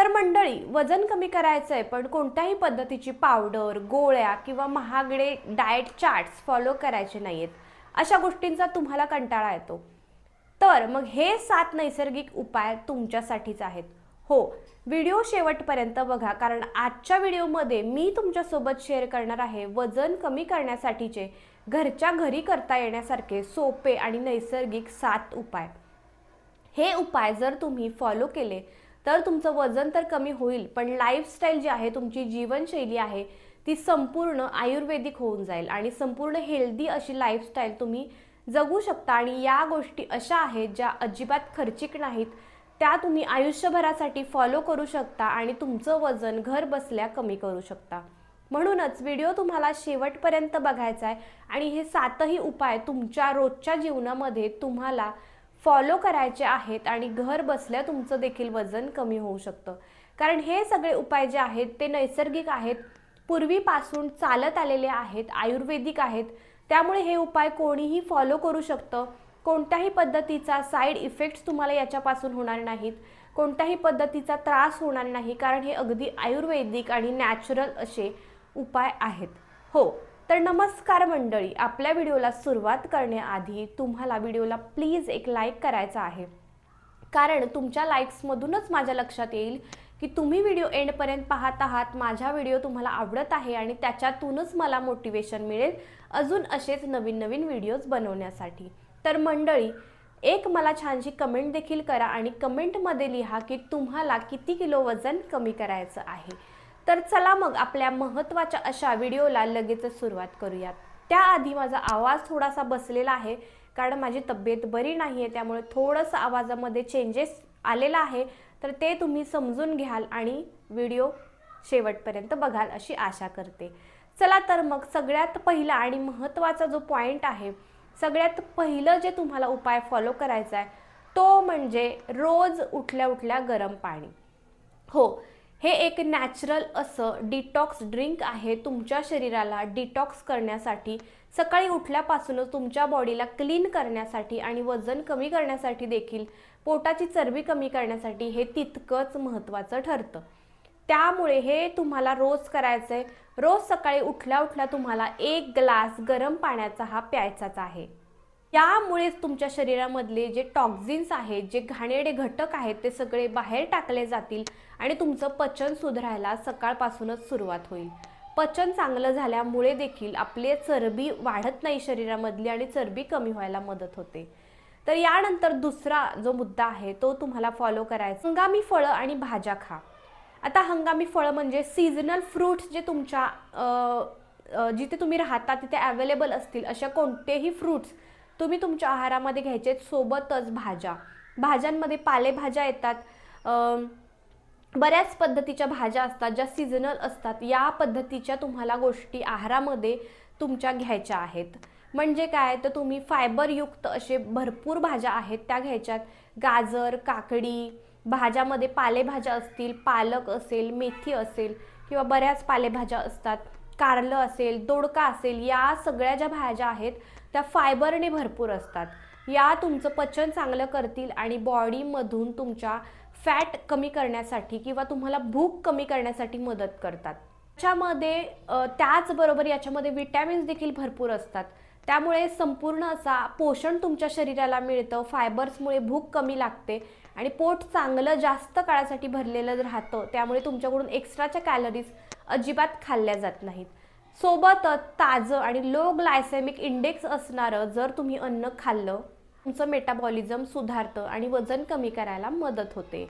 तर मंडळी वजन कमी करायचं आहे पण कोणत्याही पद्धतीची पावडर गोळ्या किंवा महागडे डाएट चार्ट्स फॉलो करायचे नाहीत अशा गोष्टींचा तुम्हाला कंटाळा येतो. तर मग हे सात नैसर्गिक उपाय तुमच्यासाठीच आहेत. हो व्हिडिओ शेवटपर्यंत बघा कारण आजच्या व्हिडिओमध्ये मी तुमच्यासोबत शेअर करणार आहे वजन कमी करण्यासाठीचे घरच्या घरी करता येण्यासारखे सोपे आणि नैसर्गिक सात उपाय. हे उपाय जर तुम्ही फॉलो केले तर तुमचं वजन तर कमी होईल पण लाईफस्टाईल जी आहे तुमची जीवनशैली आहे ती संपूर्ण आयुर्वेदिक होऊन जाईल आणि संपूर्ण हेल्दी अशी लाईफस्टाईल तुम्ही जगू शकता. आणि या गोष्टी अशा आहेत ज्या अजिबात खर्चिक नाहीत त्या तुम्ही आयुष्यभरासाठी फॉलो करू शकता आणि तुमचं वजन घर बसल्या कमी करू शकता. म्हणूनच व्हिडिओ तुम्हाला शेवटपर्यंत बघायचा आहे आणि हे सातही उपाय तुमच्या रोजच्या जीवनामध्ये तुम्हाला फॉलो करायचे आहेत आणि घर बसल्या तुमचं देखील वजन कमी होऊ शकतं. कारण हे सगळे उपाय जे आहेत ते नैसर्गिक आहेत. पूर्वीपासून चालत आलेले आहेत आयुर्वेदिक आहेत. त्यामुळे हे उपाय कोणीही फॉलो करू शकतं. कोणत्याही पद्धतीचा साईड इफेक्ट्स तुम्हाला याच्यापासून होणार नाहीत. कोणत्याही पद्धतीचा त्रास होणार नाही कारण हे अगदी आयुर्वेदिक आणि नॅचरल असे उपाय आहेत. हो. तर नमस्कार मंडळी आपल्या व्हिडिओला सुरुवात करण्याआधी तुम्हाला व्हिडिओला प्लीज एक लाईक करायचा आहे. कारण तुमच्या लाईक्समधूनच माझ्या लक्षात येईल की तुम्ही व्हिडिओ एंडपर्यंत पाहत आहात माझा व्हिडिओ तुम्हाला आवडत आहे आणि त्याच्यातूनच मला मोटिवेशन मिळेल अजून असेच नवीन नवीन व्हिडिओज बनवण्यासाठी. तर मंडळी एक मला छानशी कमेंट देखील करा आणि कमेंटमध्ये लिहा की तुम्हाला किती किलो वजन कमी करायचं आहे. तर चला मग आपल्या महत्त्वाच्या अशा व्हिडिओला लगेचच सुरुवात करूयात. त्याआधी माझा आवाज थोडासा बसलेला आहे कारण माझी तब्येत बरी नाही आहे त्यामुळे थोडंसं आवाजामध्ये चेंजेस आलेला आहे. तर ते तुम्ही समजून घ्याल आणि व्हिडिओ शेवटपर्यंत बघाल अशी आशा करते. चला तर मग सगळ्यात पहिला आणि महत्त्वाचा जो पॉईंट आहे सगळ्यात पहिलं जे तुम्हाला उपाय फॉलो करायचा आहे तो म्हणजे रोज उठल्या उठल्या गरम पाणी. हो हे एक नॅचरल असं डिटॉक्स ड्रिंक आहे तुमच्या शरीराला डिटॉक्स करण्यासाठी. सकाळी उठल्यापासूनच तुमच्या बॉडीला क्लीन करण्यासाठी आणि वजन कमी करण्यासाठी देखील पोटाची चरबी कमी करण्यासाठी हे तितकंच महत्त्वाचं ठरतं. त्यामुळे हे तुम्हाला रोज करायचं आहे रोज सकाळी उठल्या उठल्या तुम्हाला एक ग्लास गरम पाण्याचा हा प्यायचाच आहे. यामुळेच तुमच्या शरीरामधले जे टॉक्झिन्स आहेत जे घाणेडे घटक आहेत ते सगळे बाहेर टाकले जातील. आणि तुमचं पचन सुधारायला सकाळपासूनच सुरुवात होईल. पचन चांगलं झाल्यामुळे देखील आपले चरबी वाढत नाही शरीरामधली आणि चरबी कमी व्हायला मदत होते. तर यानंतर दुसरा जो मुद्दा आहे तो तुम्हाला फॉलो करायचा. हंगामी फळं आणि भाज्या खा. आता हंगामी फळं म्हणजे सीझनल फ्रूट्स जे तुमच्या जिथे तुम्ही राहता तिथे अवेलेबल असतील अशा कोणतेही फ्रूट्स तुम्ही तुमच्या आहारामध्ये घ्यायचे सोबतच भाज्या. भाज्यांमध्ये पालेभाज्या येतात. बऱ्याच पद्धतीच्या भाज्या असतात ज्या सीझनल असतात या पद्धतीच्या तुम्हाला गोष्टी आहारामध्ये तुमच्या घ्यायच्या आहेत. म्हणजे काय? तर तुम्ही फायबरयुक्त असे भरपूर भाज्या आहेत त्या घ्यायच्यात. गाजर काकडी भाज्यामध्ये पालेभाज्या असतील पालक असेल मेथी असेल किंवा बऱ्याच पालेभाज्या असतात. कारलं असेल दोडका असेल या सगळ्या ज्या भाज्या आहेत त्या फायबरने भरपूर असतात. या तुमचं पचन चांगलं करतील आणि बॉडीमधून तुमच्या फॅट कमी करण्यासाठी किंवा तुम्हाला भूक कमी करण्यासाठी मदत करतात. त्याच्यामध्ये त्याचबरोबर याच्यामध्ये विटॅमिन्स देखील भरपूर असतात. त्यामुळे संपूर्ण असा पोषण तुमच्या शरीराला मिळतं फायबर्समुळे भूक कमी लागते आणि पोट चांगलं जास्त काळासाठी भरलेलं राहतं त्यामुळे तुमच्याकडून एक्स्ट्राच्या कॅलरीज अजिबात खाल्ल्या जात नाहीत. सोबतच ताजं आणि लो ग्लायसेमिक इंडेक्स असणारं जर तुम्ही अन्न खाल्लं तुमचं मेटाबॉलिझम सुधारतं आणि वजन कमी करायला मदत होते.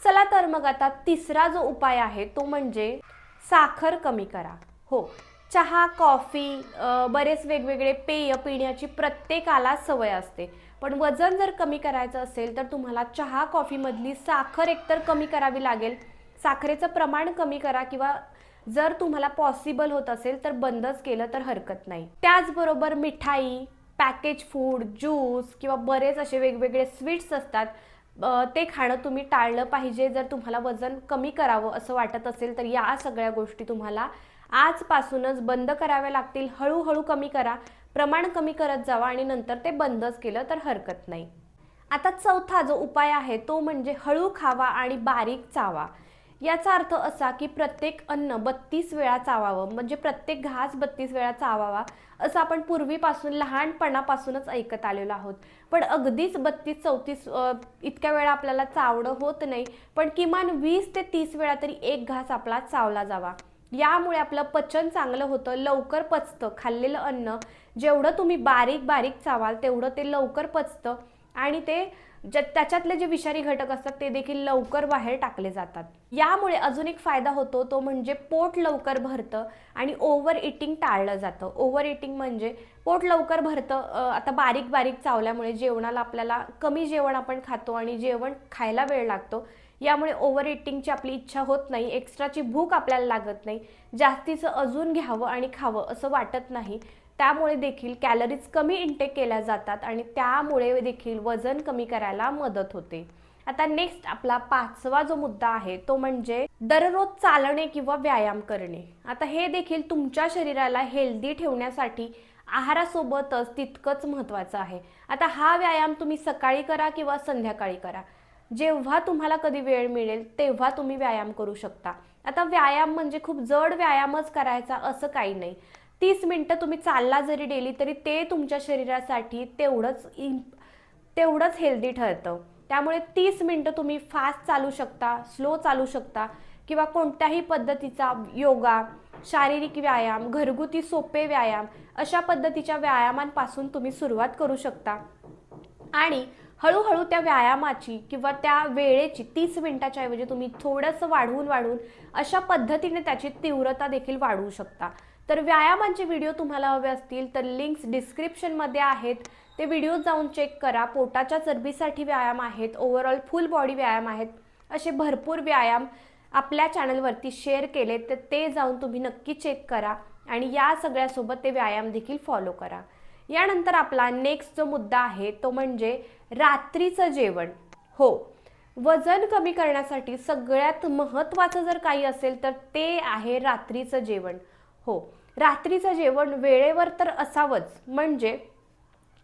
चला तर मग आता तिसरा जो उपाय आहे तो म्हणजे साखर कमी करा. हो चहा कॉफी बरेच वेगवेगळे पेय पिण्याची प्रत्येकाला सवय असते. पण वजन जर कमी करायचं असेल तर तुम्हाला चहा कॉफीमधली साखर एकतर कमी करावी लागेल. साखरेचं प्रमाण कमी करा किंवा जर तुम्हाला पॉसिबल होत असेल तर बंदच केलं तर हरकत नाही. त्याचबरोबर मिठाई पॅकेज फूड ज्यूस किंवा बरेच असे वेगवेगळे स्वीट्स असतात ते खाणं तुम्ही टाळलं पाहिजे जर तुम्हाला वजन कमी करावं असं वाटत असेल तर या सगळ्या गोष्टी तुम्हाला आजपासूनच बंद कराव्या लागतील. हळूहळू कमी करा प्रमाण कमी करत जावा आणि नंतर ते बंदच केलं तर हरकत नाही. आता चौथा जो उपाय आहे तो म्हणजे हळू खावा आणि बारीक चावा. याचा अर्थ असा की प्रत्येक अन्न बत्तीस वेळा चावावं म्हणजे प्रत्येक घास बत्तीस वेळा चावावा असं आपण पूर्वीपासून लहानपणापासूनच ऐकत आलेलो आहोत. पण अगदीच बत्तीस चौतीस इतक्या वेळा आपल्याला चावणं होत नाही पण किमान वीस ते तीस वेळा तरी एक घास आपला चावला जावा. यामुळे आपलं पचन चांगलं होतं लवकर पचतं. खाल्लेलं अन्न जेवढं तुम्ही बारीक बारीक चावाल तेवढं ते लवकर पचतं आणि ते ज्या त्याच्यातले जे विषारी घटक असतात ते देखील लवकर बाहेर टाकले जातात. यामुळे अजून एक फायदा होतो तो म्हणजे पोट लवकर भरतं आणि ओव्हर इटिंग टाळलं जातं. ओव्हर इटिंग म्हणजे पोट लवकर भरतं आता बारीक बारीक चावल्यामुळे जेवणाला आपल्याला कमी जेवण आपण खातो आणि जेवण खायला वेळ लागतो. यामुळे ओव्हर इटिंगची आपली इच्छा होत नाही एक्स्ट्राची भूक आपल्याला लागत नाही. जास्तीचं अजून घ्यावं आणि खावं असं वाटत नाही. त्यामुळे देखील कॅलरीज कमी इंटेक केल्या जातात आणि त्यामुळे देखील वजन कमी करायला मदत होते. आता नेक्स्ट आपला पाचवा जो मुद्दा आहे तो म्हणजे दररोज चालणे किंवा व्यायाम करणे. आता हे देखील तुमच्या शरीराला हेल्दी ठेवण्यासाठी आहारासोबतच तितकंच महत्त्वाचं आहे. आता हा व्यायाम तुम्ही सकाळी करा किंवा संध्याकाळी करा. जेव्हा तुम्हाला कधी वेळ मिळेल तेव्हा तुम्ही व्यायाम करू शकता. आता व्यायाम म्हणजे खूप जड व्यायामच करायचा असं काही नाही. तीस मिनटं तुम्ही चालला जरी डेली तरी ते तुमच्या शरीरासाठी तेवढंच इम तेवढंच हेल्दी ठरतं. त्यामुळे तीस मिनटं तुम्ही फास्ट चालू शकता स्लो चालू शकता किंवा कोणत्याही पद्धतीचा योगा शारीरिक व्यायाम घरगुती सोपे व्यायाम अशा पद्धतीच्या व्यायामांपासून तुम्ही सुरुवात करू शकता. आणि हळूहळू त्या व्यायामाची किंवा त्या वेळेची तीस मिनिटाच्या ऐवजी तुम्ही थोडंसं वाढवून वाढवून अशा पद्धतीने त्याची तीव्रता देखील वाढवू शकता. तर व्यायामांचे व्हिडिओ तुम्हाला हवे असतील तर लिंक्स डिस्क्रिप्शनमध्ये आहेत. ते व्हिडिओ जाऊन चेक करा. पोटाच्या चरबीसाठी व्यायाम आहेत. ओव्हरऑल फुल बॉडी व्यायाम आहेत. असे भरपूर व्यायाम आपल्या चॅनलवरती शेअर केले तर ते जाऊन तुम्ही नक्की चेक करा आणि या सगळ्यासोबत ते व्यायाम देखील फॉलो करा. यानंतर आपला नेक्स्ट जो मुद्दा आहे तो म्हणजे रात्रीचं जेवण. हो वजन कमी करण्यासाठी सगळ्यात महत्त्वाचं जर काही असेल तर ते आहे रात्रीचं जेवण. हो रात्रीचं जेवण वेळेवर तर असावंच. म्हणजे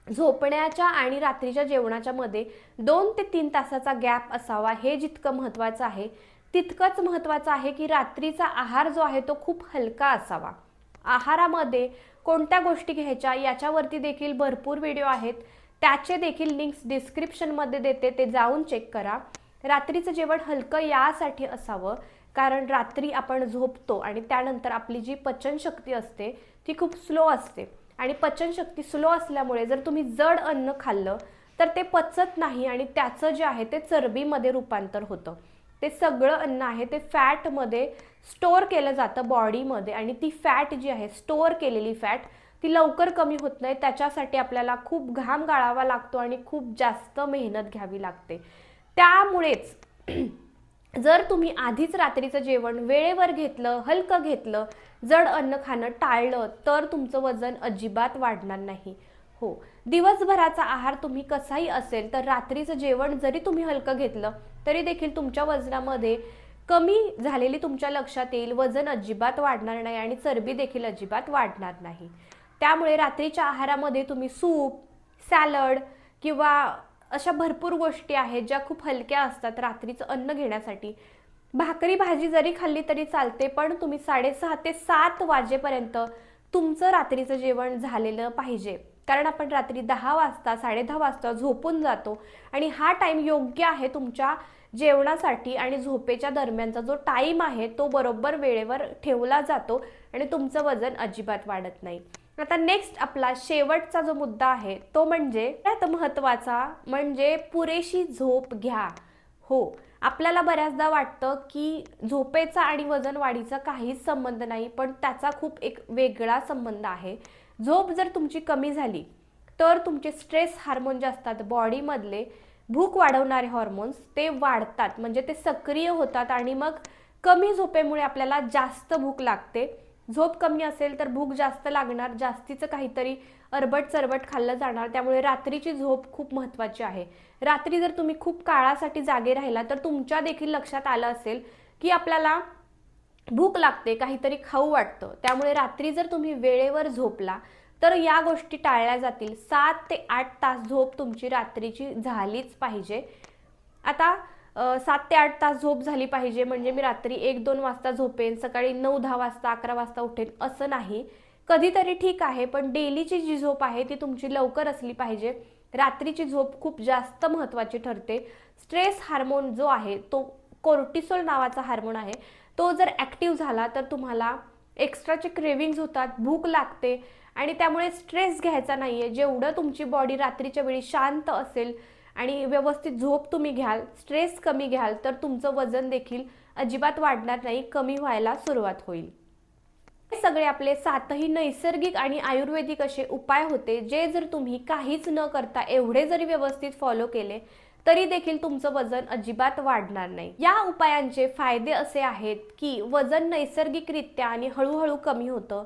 झोपण्याच्या आणि रात्रीच्या जेवणाच्या मध्ये दोन ते तीन तासाचा गॅप असावा हे जितकं महत्त्वाचं आहे तितकंच महत्त्वाचं आहे की रात्रीचा आहार जो आहे तो खूप हलका असावा. आहारामध्ये कोणत्या गोष्टी घ्यायच्या याच्यावरती देखील भरपूर व्हिडिओ आहेत. त्याचे देखील लिंक्स डिस्क्रिप्शनमध्ये देते ते जाऊन चेक करा. रात्रीचं जेवण हलकं यासाठी असावं कारण रात्री आपण झोपतो आणि त्यानंतर आपली जी पचनशक्ती असते ती खूप स्लो असते. आणि पचनशक्ती स्लो असल्यामुळे जर तुम्ही जड अन्न खाल्लं तर ते पचत नाही आणि त्याचं जे आहे ते चरबीमध्ये रूपांतर होतं. ते सगळं अन्न आहे ते फॅटमध्ये स्टोअर केलं जातं बॉडीमध्ये आणि ती फॅट जी आहे स्टोअर केलेली फॅट ती लवकर कमी होत नाही. त्याच्यासाठी आपल्याला खूप घाम गाळावा लागतो आणि खूप जास्त मेहनत घ्यावी लागते. त्यामुळेच जर तुम्ही आधीच रात्रीचं जेवण वेळेवर घेतलं हलकं घेतलं जड अन्न खाणं टाळलं तर तुमचं वजन अजिबात वाढणार नाही. हो. दिवसभराचा आहार तुम्ही कसाही असेल तर रात्रीचं जेवण जरी तुम्ही हलकं घेतलं तरी देखील तुमच्या वजनामध्ये कमी झालेली तुमच्या लक्षात येईल. वजन अजिबात वाढणार नाही आणि चरबी देखील अजिबात वाढणार नाही. त्यामुळे रात्रीच्या आहारामध्ये तुम्ही सूप सॅलड किंवा अशा भरपूर गोष्टी आहेत ज्या खूप हलक्या असतात रात्रीचं अन्न घेण्यासाठी. भाकरी भाजी जरी खाल्ली तरी चालते पण तुम्ही साडेसहा ते सात वाजेपर्यंत तुमचं रात्रीचं जेवण झालेलं पाहिजे. कारण आपण रात्री दहा वाजता साडेदहा वाजता झोपून जातो आणि हा टाईम योग्य आहे तुमच्या जेवणासाठी आणि झोपेच्या दरम्यानचा जो टाईम आहे तो बरोबर वेळेवर ठेवला जातो आणि तुमचं वजन अजिबात वाढत नाही. आता नेक्स्ट आपला शेवटचा जो मुद्दा आहे तो म्हणजे सगळ्यात महत्त्वाचा म्हणजे पुरेशी झोप घ्या. हो आपल्याला बऱ्याचदा वाटतं की झोपेचा आणि वजन वाढीचा काहीच संबंध नाही पण त्याचा खूप एक वेगळा संबंध आहे. झोप जर तुमची कमी झाली तर तुमचे स्ट्रेस हार्मोन जे असतात बॉडीमधले भूक वाढवणारे हॉर्मोन्स ते वाढतात. म्हणजे ते सक्रिय होतात आणि मग कमी झोपेमुळे आपल्याला जास्त भूक लागते. झोप कमी असेल तर भूक जास्त लागणार जास्तीचं काहीतरी अरबट चरबट खाल्लं जाणार. त्यामुळे रात्रीची झोप खूप महत्त्वाची आहे. रात्री जर तुम्ही खूप काळासाठी जागे राहिला तर तुमच्या देखील लक्षात आलं असेल की आपल्याला भूक लागते काहीतरी खाऊ वाटतं. त्यामुळे रात्री जर तुम्ही वेळेवर झोपला तर या गोष्टी टाळल्या जातील. सात ते आठ तास झोप तुमची रात्रीची झालीच पाहिजे. आता सात ते आठ तास झोप झाली पाहिजे. म्हणजे मी रात्री एक दोन वाजता झोपेन सकाळी नऊ दहा वाजता अकरा वाजता उठेन असं नाही. कधीतरी ठीक आहे पण डेलीची जी झोप आहे ती तुमची लवकर असली पाहिजे. रात्रीची झोप खूप जास्त महत्त्वाची ठरते. स्ट्रेस हार्मोन जो आहे तो कोर्टिसोल नावाचा हार्मोन आहे. तो जर ॲक्टिव्ह झाला तर तुम्हाला एक्स्ट्राचे क्रेविंग्ज होतात भूक लागते. आणि त्यामुळे स्ट्रेस घ्यायचा नाही आहे जेवढं तुमची बॉडी रात्रीच्या वेळी शांत असेल आणि व्यवस्थित झोप तुम्ही घ्याल स्ट्रेस कमी घ्याल तर तुमचं वजन देखील अजिबात वाढणार नाही कमी व्हायला सुरुवात होईल. हे सगळे आपले सातही नैसर्गिक आणि आयुर्वेदिक असे उपाय होते जे जर तुम्ही काहीच न करता एवढे जरी व्यवस्थित फॉलो केले तरी देखील तुमचं वजन अजिबात वाढणार नाही. या उपायांचे फायदे असे आहेत की वजन नैसर्गिकरित्या आणि हळूहळू कमी होतं.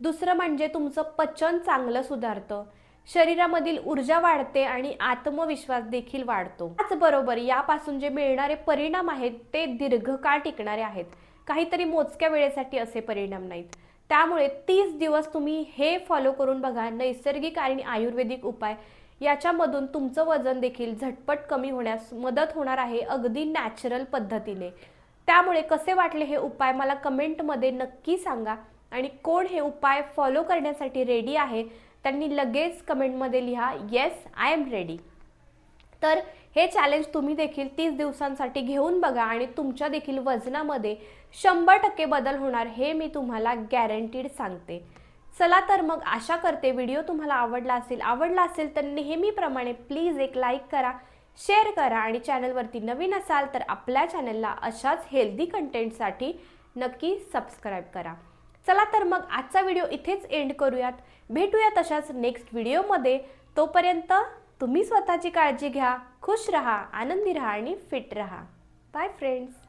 दुसरं म्हणजे तुमचं पचन चांगलं सुधारतं. शरीरामधील ऊर्जा वाढते आणि आत्मविश्वास देखील वाढतो. त्याचबरोबर यापासून जे मिळणारे परिणाम आहेत ते दीर्घकाळ टिकणारे आहेत. काहीतरी मोजक्या वेळेसाठी असे परिणाम नाहीत. त्यामुळे तीस दिवस तुम्ही हे फॉलो करून बघा. नैसर्गिक आणि आयुर्वेदिक उपाय. याच्यामधून तुमचं वजन देखील झटपट कमी होण्यास मदत होणार आहे अगदी नॅचरल पद्धतीने. त्यामुळे कसे वाटले हे उपाय मला कमेंटमध्ये नक्की सांगा. आणि कोण हे उपाय फॉलो करण्यासाठी रेडी आहे त्यांनी लगेच कमेंटमध्ये लिहा येस आय एम रेडी तर हे चॅलेंज तुम्ही देखील तीस दिवसांसाठी घेऊन बघा आणि तुमच्या देखील वजनामध्ये शंभर टक्के बदल होणार हे मी तुम्हाला गॅरंटीड सांगते. चला तर मग आशा करते व्हिडिओ तुम्हाला आवडला असेल. आवडला असेल तर नेहमीप्रमाणे प्लीज एक लाईक करा शेअर करा आणि चॅनलवरती नवीन असाल तर आपल्या चॅनलला अशाच हेल्दी कंटेंटसाठी नक्की सबस्क्राईब करा. चला तर मग आजचा व्हिडिओ इथेच एंड करूयात. भेटूया तशाच नेक्स्ट व्हिडिओमध्ये. तोपर्यंत तुम्ही स्वतःची काळजी घ्या खुश रहा आनंदी रहा आणि फिट रहा. Bye friends